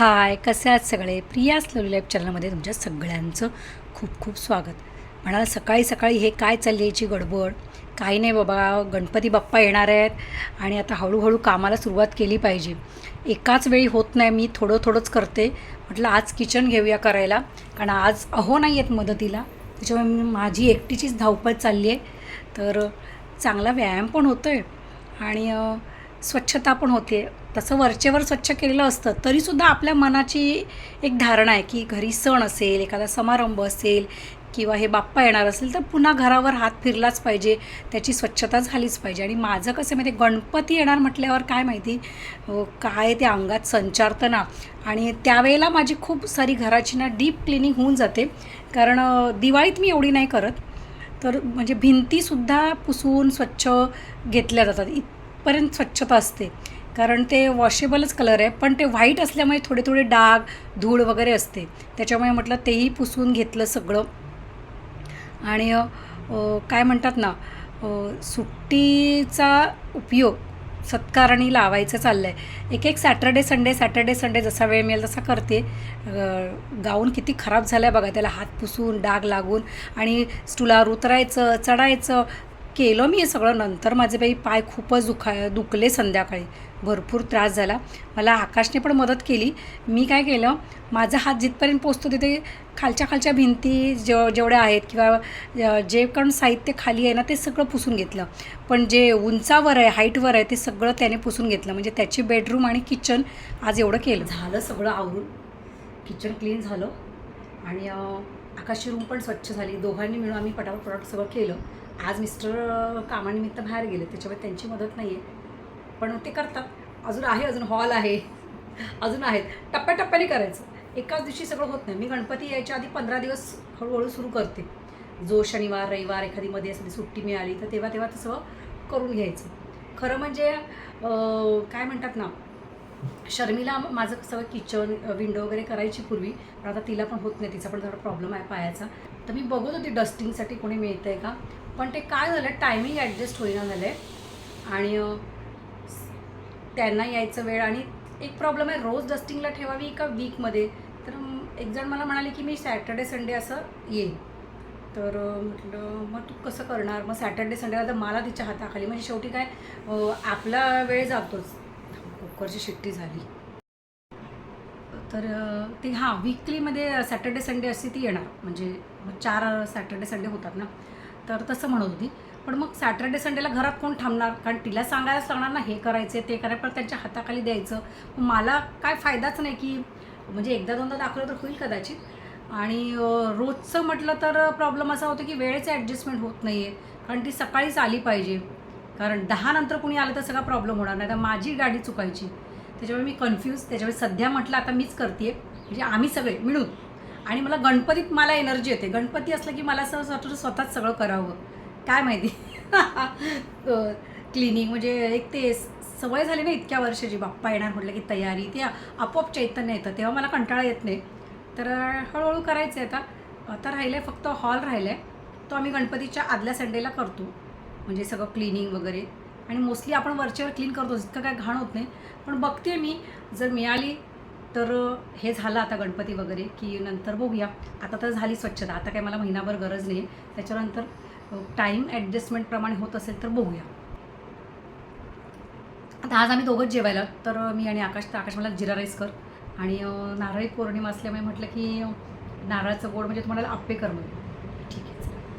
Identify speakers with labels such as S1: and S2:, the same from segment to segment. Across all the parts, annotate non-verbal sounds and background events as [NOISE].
S1: हाय कसे आहात सगळे? प्रियास लवली लाईफ चॅनलमध्ये तुमच्या सगळ्यांचं खूप खूप स्वागत. म्हणाल सकाळी सकाळी हे काय चालली याची गडबड? काही नाही बाबा गणपती बाप्पा येणार आहेत आणि आता हळूहळू कामाला सुरुवात केली पाहिजे. एकाच वेळी होत नाही मी थोडं थोडंच करते. म्हटलं आज किचन घेऊया करायला. कारण आज अहो नाही आहेत मदतीला. त्याच्यामुळे मी- माझी एकटीचीच धावपळ चालली आहे. तर चांगला व्यायाम पण होतो आहे आणि स्वच्छता पण होते. तसं वरचेवर स्वच्छ केलेलं असतं तरीसुद्धा आपल्या मनाची एक धारणा आहे की घरी सण असेल एखादा समारंभ असेल किंवा हे बाप्पा येणार असेल तर पुन्हा घरावर हात फिरलाच पाहिजे त्याची स्वच्छता झालीच पाहिजे. आणि माझं कसं माहिती गणपती येणार म्हटल्यावर काय माहिती काय ते अंगात संचारतं ना. आणि त्यावेळेला माझी खूप सारी घराची ना डीप क्लिनिंग होऊन जाते. कारण दिवाळीत मी एवढी नाही करत. तर म्हणजे भिंतीसुद्धा पुसून स्वच्छ घेतल्या जातात. इथपर्यंत स्वच्छता असते. कारण ते वॉशेबलच कलर आहे पण ते व्हाईट असल्यामुळे थोडे थोडे डाग धूळ वगैरे असते. त्याच्यामुळे म्हटलं तेही पुसून घेतलं सगळं. आणि काय म्हणतात ना सुट्टीचा उपयोग सत्कारणी लावायचं चाललं आहे एक एक सॅटर्डे संडे सॅटर्डे संडे जसा वेळ मिळेल तसा करते. गाऊन किती खराब झालं आहे बघा त्याला हात पुसून डाग लागून आणि स्टुलावर उतरायचं चढायचं केलं मी हे सगळं. नंतर माझे बाई पाय खूपच दुखा दुखले संध्याकाळी. भरपूर त्रास झाला. मला आकाशने पण मदत केली. मी काय केलं माझा हात जिथपर्यंत पोचतो तिथे खालच्या खालच्या भिंती जेव जेवढ्या आहेत किंवा जे पण साहित्य खाली आहे ना ते सगळं पुसून घेतलं. पण जे उंचावर आहे हाईटवर आहे ते सगळं त्याने पुसून घेतलं. म्हणजे त्याची बेडरूम आणि किचन आज एवढं केलं. झालं सगळं आवरून. किचन क्लीन झालं. आणि आकाशची रूम पण स्वच्छ झाली. दोघांनी मिळून आम्ही पटापट पटापट सगळं केलं. आज मिस्टर कामानिमित्त बाहेर गेले. त्याच्यामुळे त्यांची मदत नाही आहे पण ते करतात. अजून आहे अजून हॉल आहे. [LAUGHS] अजून आहेत. टप्प्याटप्प्याने करायचं. एकाच दिवशी सगळं होत नाही. मी गणपती यायच्या आधी पंधरा दिवस हळूहळू सुरू करते. जो शनिवार रविवार एखादी मध्ये असली सुट्टी मिळाली तर तेव्हा तेव्हा तसं करून घ्यायचं. खरं म्हणजे काय म्हणतात ना शर्मिला माझं सगळं किचन विंडो वगैरे करायची पूर्वी पण आता तिला पण होत नाही तिचा पण थोडा प्रॉब्लेम आहे पायाचा. तर मी बघत होती डस्टिंगसाठी कोणी मिळतं आहे का? पण ते काय झालं टायमिंग ॲडजस्ट होईना झालं आहे आणि त्यांना यायचं वेळ आणि एक प्रॉब्लेम आहे रोज डस्टिंगला ठेवावी का वीकमध्ये तर एकजण एक जण मला म्हणाले की मी सॅटर्डे संडे असं येईन. तर म्हटलं मग तू कसं करणार? मग सॅटर्डे संडेला तर मला तिच्या हाताखाली म्हणजे शेवटी काय आपला वेळ जातोच. कुकरची शिट्टी झाली. तर ते ती हां वीकलीमध्ये सॅटर्डे संडे अशी ती येणार. म्हणजे मग चार सॅटर्डे संडे होतात ना? तर तसं म्हणत होती. पण मग सॅटर्डे संडेला घरात कोण थांबणार? कारण तिला सांगायलाच लागणार ना हे करायचे ते करायचं पण त्यांच्या हाताखाली द्यायचं. मला काय फायदाच नाही की म्हणजे एकदा दोनदा दाखवलं तर होईल कदाचित. आणि रोजचं म्हटलं तर प्रॉब्लेम असा होतो की वेळेचं ॲडजस्टमेंट होत नाही आहे कारण ती सकाळीच आली पाहिजे. कारण दहा नंतर कुणी आलं तर सगळा प्रॉब्लेम होणार नाही तर माझी गाडी चुकायची. त्याच्यामुळे मी कन्फ्यूज त्याच्यामुळे सध्या म्हटलं आता मीच करते म्हणजे आम्ही सगळे मिळून. आणि मला गणपतीत मला एनर्जी येते. गणपती असलं की मला असं वाटतं स्वतःच सगळं करावं. काय माहिती? [LAUGHS] क्लिनिंग म्हणजे एक ते सवय झाली ना इतक्या वर्षाची. बाप्पा येणार म्हटलं की तयारी. ते आपोआप चैतन्य येतं. तेव्हा मला कंटाळा येत नाही. तर हळूहळू करायचं आहे आता. आता राहिलं आहे फक्त हॉल राहिलं आहे तो आम्ही गणपतीच्या आदल्या संडेला करतो. म्हणजे सगळं क्लिनिंग वगैरे. आणि मोस्टली आपण वरच्यावर क्लीन करतो इतकं काय घाण होत नाही. पण बघते मी जर मिळाली तर हे झालं आता गणपती वगैरे की नंतर बघूया. आता तर झाली स्वच्छता आता काय मला महिनाभर गरज नाही. त्याच्यानंतर टाईम ॲडजस्टमेंटप्रमाणे होत असेल तर बघूया. आता आज आम्ही दोघंच जेवायला तर मी आणि आकाश तर आकाश मला जिरा राईस कर. आणि नारळी पौर्णिमा असल्यामुळे म्हटलं की नारळाचं गोड म्हणजे तुम्हाला आप्पे कर म्हणून.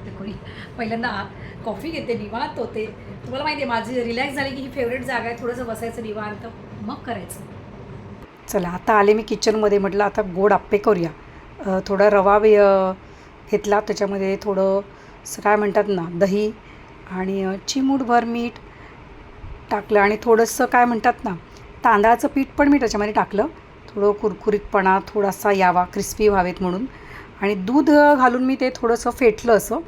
S1: आहे कोणी. पहिल्यांदा कॉफी घेते निवांत होते. तुम्हाला माहिती आहे माझी रिलॅक्स झाली की ही फेवरेट जागा आहे थोडंसं बसायचं निवांत मग करायचं. चला आता आले मी किचनमध्ये म्हटलं आता गोड आप्पे करूया. थोडा रवा वे- घेतला त्याच्यामध्ये थोडं काय म्हणतात ना दही आणि चिमूटभर मीठ टाकलं आणि थोडंसं काय म्हणतात ना तांदळाचं पीठ पण मी त्याच्यामध्ये टाकलं. थोडं कुरकुरीतपणा थोडासा यावा क्रिस्पी व्हावेत म्हणून. आणि दूध घालून मी ते थोडंसं फेटलं असं.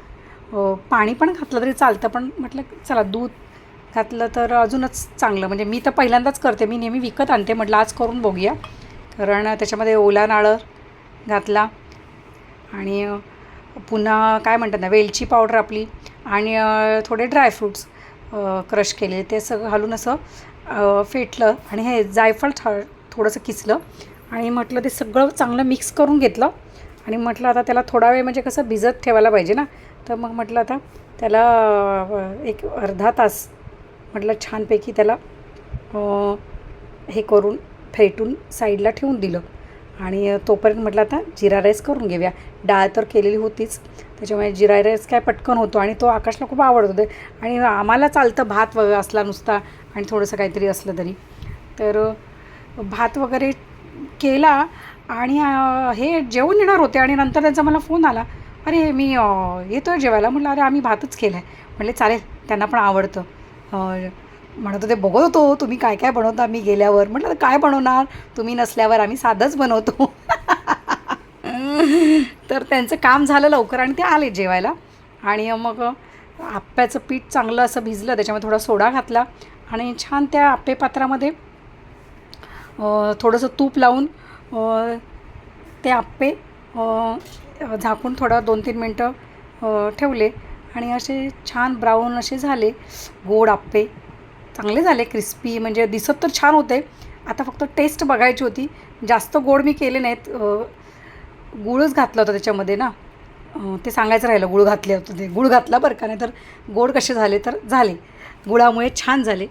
S1: पाणी पण घातलं तरी चालतं पण म्हटलं चला दूध घातलं तर अजूनच चांगलं. म्हणजे मी तर पहिल्यांदाच करते मी नेहमी विकत आणते म्हटलं आज करून बघूया. कारण त्याच्यामध्ये ओला नाळं घातला आणि पुन्हा काय म्हणतात ना वेलची पावडर आपली आणि थोडे ड्रायफ्रूट्स क्रश केले. ते सगळं घालून असं फेटलं आणि हे जायफळ थ थोडंसं किसलं आणि म्हटलं ते सगळं चांगलं मिक्स करून घेतलं आणि म्हटलं आता त्याला थोडा वेळ म्हणजे कसं भिजत ठेवायला पाहिजे ना. तर मग म्हटलं आता त्याला एक अर्धा तास म्हटलं छानपैकी त्याला हे करून फेटून साईडला ठेवून दिलं. आणि तोपर्यंत म्हटलं आता जिरा राईस करून घेऊया. डाळ तर केलेली होतीच. त्याच्यामुळे जिरा राईस काय पटकन होतो आणि तो आकाशला खूप आवडत होते. आणि आम्हाला चालतं भात वगैरे असला नुसता आणि थोडंसं काहीतरी असलं तरी. तर भात वगैरे केला आणि हे जेवून येणार होते आणि नंतर त्यांचा मला फोन आला अरे मी येतो आहे जेवायला. म्हटलं अरे आम्ही भातच केला आहे म्हटले चालेल त्यांना पण आवडतं. म्हणत होते बघत होतो तुम्ही काय काय बनवता? मी गेल्यावर म्हटलं "आता काय बनवणार? तुम्ही नसल्यावर आम्ही साधंच बनवतो. [LAUGHS] तर त्यांचं काम झालं लवकर आणि ते आले जेवायला. आणि मग आप्याचं पीठ चांगलं असं भिजलं त्याच्यामध्ये थोडा सोडा घातला आणि छान त्या आप्पे पात्रामध्ये थोडंसं तूप लावून ते आप्पे झाकून थोडं दोन तीन मिनटं ठेवले. आणि असे छान ब्राऊन असे झाले. गोड आप्पे. चांगले झाले क्रिस्पी म्हणजे दिसत तर छान होते. आता फक्त टेस्ट बघायची होती. जास्त गोड मी केले नाहीत. गुळच घातला होता त्याच्यामध्ये ना. ते सांगायचं राहिलं गुळ घातले होतं ते. गुळ घातला बरं का नाही तर गोड कसे झाले तर झाले. गुळामुळे छान झाले.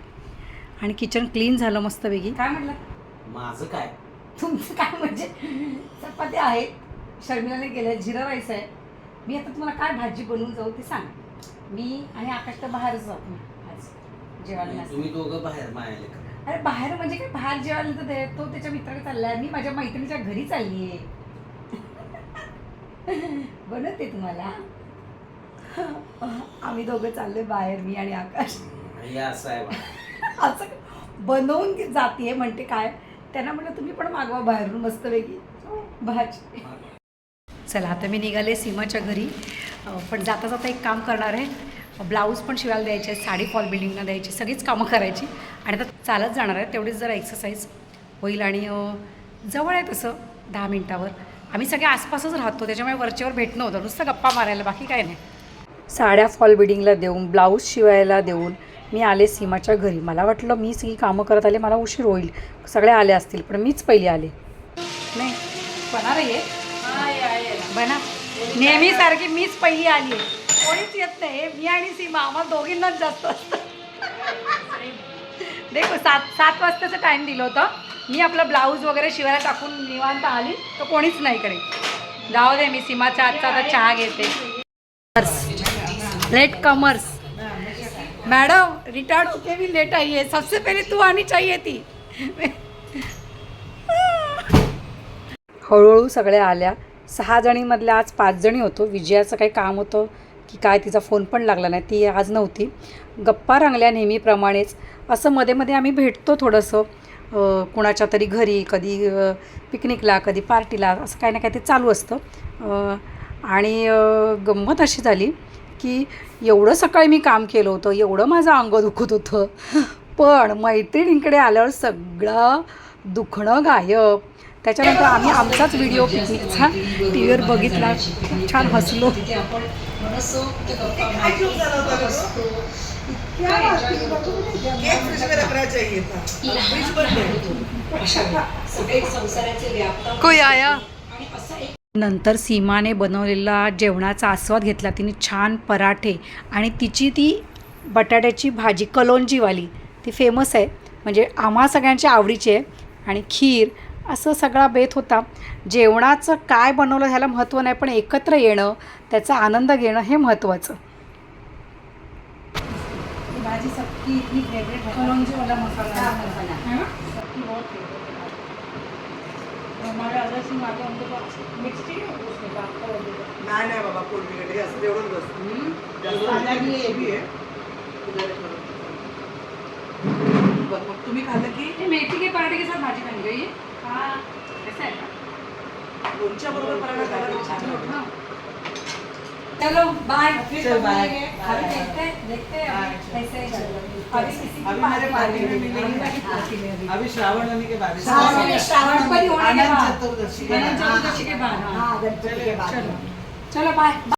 S1: आणि किचन क्लीन झालं मस्तपैकी. काय म्हटलं?
S2: माझं काय?
S1: तुमचं काय म्हणजे? चपाती आहे. शर्मिलाने केलं जिरा राईस आहे. मी आता तुम्हाला काय भाजी बनवून जाऊ ते सांग. मी आणि आकाश तर बाहेरच जातो ना आज जेवायला.
S2: तुम्ही दोघं बाहेर मायाले
S1: अरे बाहेर म्हणजे काय? बाहेर जेवायला तर ते तो त्याच्या मित्राकडे चाललाय. मी माझ्या मैत्रिणीच्या घरी चालली आहे [LAUGHS] बनवते तुम्हाला. [LAUGHS] आम्ही दोघं चाललोय बाहेर मी आणि आकाश. [LAUGHS]
S2: असं
S1: बनवून जाते म्हणते काय? त्यांना म्हटलं तुम्ही पण मागवा बाहेरून मस्तपैकी. हो, भाजी. चला आता मी निघाले सीमाच्या घरी. पण जाता जाता एक काम करणार आहे. ब्लाऊज पण शिवायला द्यायचे आहेत साडी फॉल बिल्डिंगला द्यायची सगळीच कामं करायची. आणि आता चालत जाणार आहे तेवढीच जरा एक्सरसाइज होईल आणि जवळ आहे तसं दहा मिनटावर. आम्ही सगळे आसपासच राहतो त्याच्यामुळे वरच्यावर भेटणं होतं. नुसतं गप्पा मारायला बाकी काय नाही. साड्या फॉल बिडिंगला देऊन ब्लाऊज शिवायला देऊन मी आले सीमाच्या घरी. मला वाटलं मी सगळी कामं करत आले मला उशीर होईल. सगळे आले असतील पण मीच पहिली आले. नाही बना आहे बना. नेहमीसारखी मीच पहिली आली कोणीच येत नाही मी आणि सीमा आम्हाला दोघींनाच जास्त असतं. देखो सात सात वाजताचं टाईम दिलं होतं. मी आपलं ब्लाऊज वगैरे शिवायला टाकून निवांत आली तर कोणीच नाही कडे जाऊ दे मी सीमाच्या आजचा आता चहा घेते. लेट कमर्स मैडम रिटायर्ड होके भी लेट आई है। सबसे पहले तू आनी चाहिए थी। हळूहळू सगळ्या आल्या. सहा जणीमधल्या आज पाच जणी होतो. विजयाचं काही काम होतं की काय तिचा फोन पण लागला नाही. ती आज नव्हती. गप्पा रंगल्या नेहमीप्रमाणेच. असं मध्ये मध्ये आम्ही भेटतो थोडंसं. कुणाच्या तरी घरी कधी पिकनिकला कधी पार्टीला असं काही ना काही ते चालू असतं. आणि गंमत अशी झाली की एवढं सकाळी मी काम केलं होतं एवढं माझं अंग दुखत होतं. पण मैत्रिणींकडे आल्यावर सगळं दुखणं गायब. त्याच्यानंतर आम्ही आमचाच व्हिडिओ पिकनिकचा टी व्हीवर बघितला. खूप छान हसलो. [LAUGHS] कोई आया? नंतर सीमाने बनवलेला जेवणाचा आस्वाद घेतला. तिने छान पराठे आणि तिची ती बटाट्याची भाजी कलोंजीवाली ती फेमस आहे. म्हणजे आम्हा सगळ्यांच्या आवडीची आहे. आणि खीर असं सगळा बेत होता. जेवणाचं काय बनवलं ह्याला महत्त्व नाही पण एकत्र येणं त्याचा आनंद घेणं हे महत्त्वाचं भाजी सबकी इतनी फेवरेट कलौंजी वाला मसाला.
S3: नाही नाही बाबा पोटबिगट हे असं एवढंच बस जास्त आणि बी आहे बरं मग तुम्ही खाल्लं की?
S1: मेथी के पराठे के साथ भाजी बन गई है हाँ ऐसा है
S3: लोणच्या बरोबर पराठा खायला छान.
S1: हाँ। चलो बाय
S3: चल.
S1: अभी देखते हैं देखते हैं कैसे अभी किसी पार्टी
S3: में
S1: में
S3: मिलेंगे।
S1: में
S3: श्रावण आने के बाद।
S1: श्रावण श्रावण पर ही होने के
S3: अनंत
S1: बाद।
S3: चतुर्दशी के बाद.
S1: हाँ
S3: गणपति के
S1: चलो बाय